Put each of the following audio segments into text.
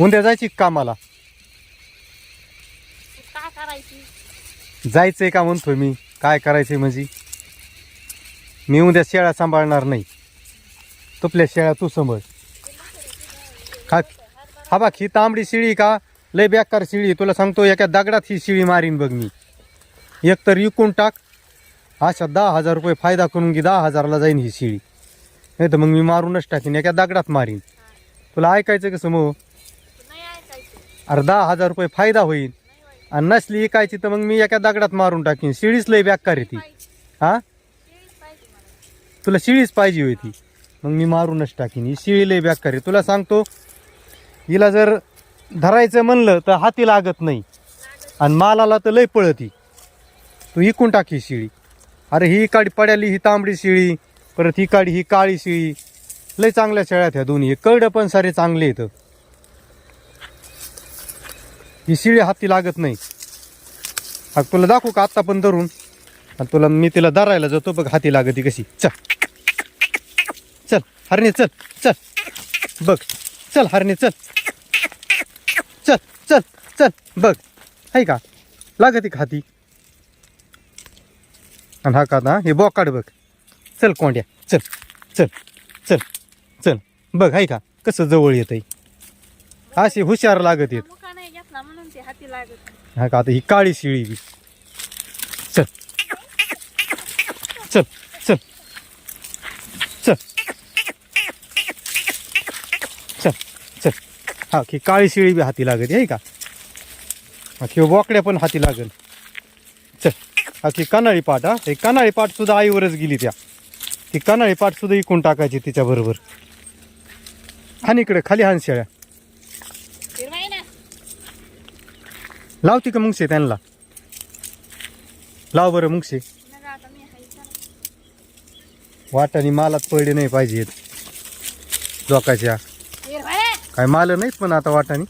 उद्या जायची का कामाला? काय करायची? जायचंय का म्हणतोय मी? काय करायचंय म्हणजे? मी उद्या शेळ्या सांभाळणार नाही. तुपल्या शेळ्या तू सांभाळ. हा हा बघ ही तांबडी शिळी का? लय बेकार शिळी. तुला सांगतो एका दगडात ही शिळी मारीन बघ मी. एक तर विकून टाक. अशा दहा हजार रुपये फायदा करून घे दहा हजारला जाईन ही शिळी. नाही तर मग मी मारूनच टाकीन एका दगडात मारीन. तुला ऐकायचं कसं मग? अरे दहा हजार रुपये फायदा होईल. आणि नसली इकायची तर मग मी एका दगडात मारून टाकीन. शिळीच लय बेकार आहे ती. हां? हा तुला शिळीच पाहिजे होती. मग मी मारूनच टाकीन. ही शिळी लय बेकार आहे. तुला सांगतो हिला जर धरायचं म्हणलं तर हाती लागत नाही. आणि मालाला तर लय पळती. तू इकून टाक ही शिळी. अरे ही काडी पड्याली ही तांबडी शिळी. परत ही काडी ही काळी शिळी. लय चांगल्या शेळ्यात ह्या दोन्ही. करडं पण सारे चांगले आहेत. ही शिळी हाती लागत नाही. हा तुला दाखवू का आत्ता पण धरून? आणि तुला मी तिला धरायला जातो बघ हाती लागती कशी. चल. चल हरणे चल चल. बघ. चल हरणे चल. चल चल चल. बघ. आहे का? लागते का हाती? आणि हा का ना हे बोकाड बघ. चल कोंड्या. चल चल चल चल. बघ आहे का? कसं जवळ येत आहे अशी हुशार लागत येत हाती लागत. हा का आता ही काळी शिळी बी. चल. चल चल. चल. चल चल. हा की काळी शिळी बी हाती लागत आहे का? हा की बोकड्या पण हाती लागल. चल. हा की कानाळी पाट हा? हे कानाळी पाट सुद्धा आईवरच गेली त्या. ती कानाळी पाट सुद्धा इकून टाकायची तिच्याबरोबर हान इकडे खाली हान शेळ्या फिरवाय ना लावते का मुंगशे त्यांना. लाव बरं मुंगशे नका वाटाने मालात पडले नाही पाहिजेत. लोकाच्या काय माल नाहीत पण आता वाटाने.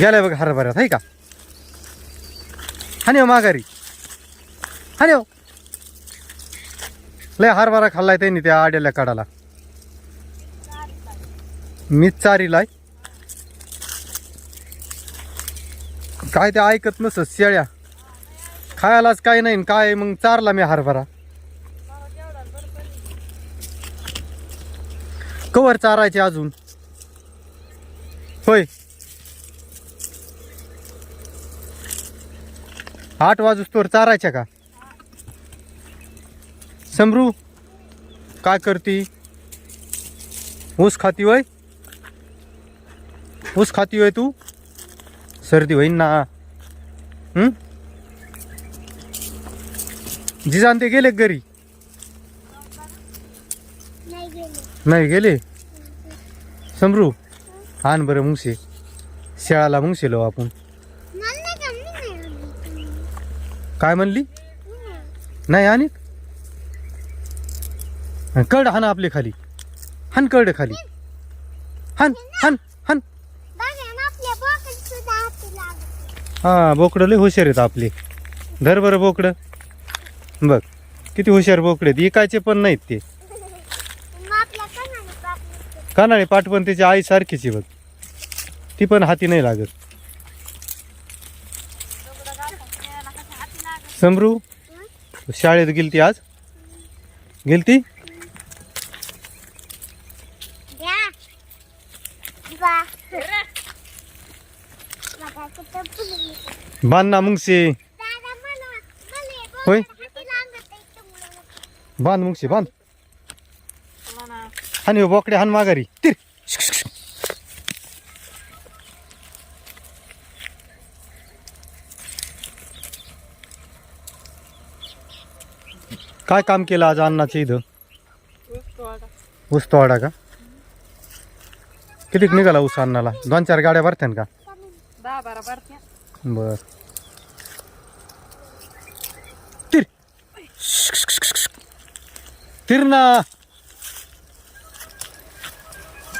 गेलाय बघा हरभऱ्यात आहे का? हाने हो माघारी. हाने हो. लय हरभरा खाल्लाय त्यांनी त्या आड्याला काढाला मी चारीलाय काय ते ऐकत नसत शेळ्या. खायलाच काय नाही काय मग चारला मी हरभरा. कवर चारायचे अजून. होय. आठ वाजूस तोर चारायच्या का? समरू काय करती? ऊस खाती होय? ऊस खाती होय तू? सर्दी होईन ना? जिजान ते गेले घरी? नाही गेले. समरू आण बरं मुंगशे शेळाला मुंगशेलो आपण. काय म्हणली? नाही आणि कड हाना आपली खाली. हन कड खाली. हन हन हन हा बोकडं लय हुशार आहेत आपली. धर बरं बोकडं. बघ किती हुशार बोकडे आहेत. इकायचे पण नाहीत ते. कानाळी पाठ पण त्याची आई सारखीची बघ. ती पण हाती नाही लागत लागत. समरू शाळेत गेलती आज? गेलती? बांध ना मुंगशे. होय. बांध मुंगशी बांध. आणि हो बोकडे हान माघारी. तिर. काय काम केलं आज अण्णाच्या इथं? ऊस तोडा. का? कितीक निघाला ऊस अन्नाला? दोन चार गाड्या भरत्यान का? दहा बारा भरत्या. बर तिर तिर ना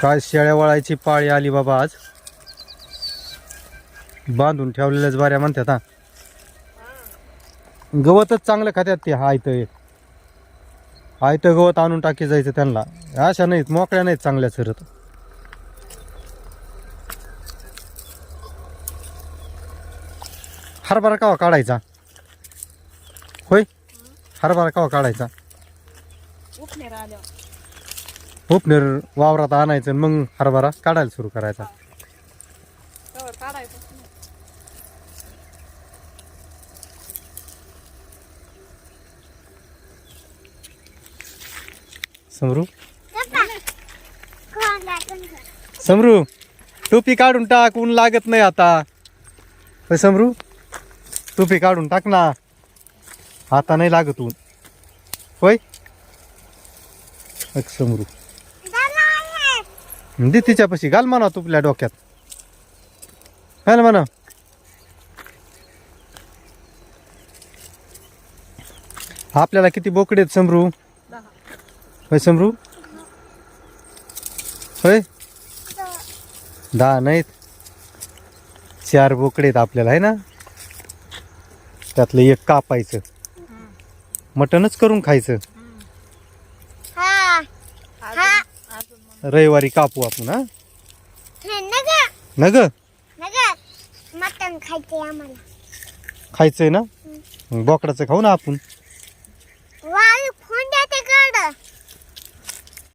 काय शेळ्या वळायची पाळी आली बाबा आज? बांधून ठेवलेल्याच बाऱ्या म्हणतात हा. गवतच चांगलं खात्यात ते आयत आयत गवत आणून टाकी जायचं त्यांना. अशा नाहीत मोकळ्या नाहीत चांगल्या सरत. हरभरा कावा काढायचा? होय? हरभरा कावा काढायचा? आल्यावर. उपनेर वावरात आणायचं आणि मग हरभरा काढायला सुरू करायचा. काढायचं. समरू? समरू टोपी काढून टाक ऊन लागत नाही आता. होय समरू? टोपी काढून टाक ना. आता नाही लागत ऊन. होय? समरू. दे तिच्यापाशी घाल म्हणा तुपल्या डोक्यात. घाल म्हणा. आपल्याला किती बोकडे आहेत समरू? होय समरू? होय? दहा नाहीत. चार बोकडे आहेत आपल्याला आहे ना? त्यातलं एक कापायचं. मटनच करून खायचं. रविवारी कापू आपण हा? नग न ग मटण खायचंय आम्हाला. खायचंय ना? बोकडाचं खाऊ ना आपण.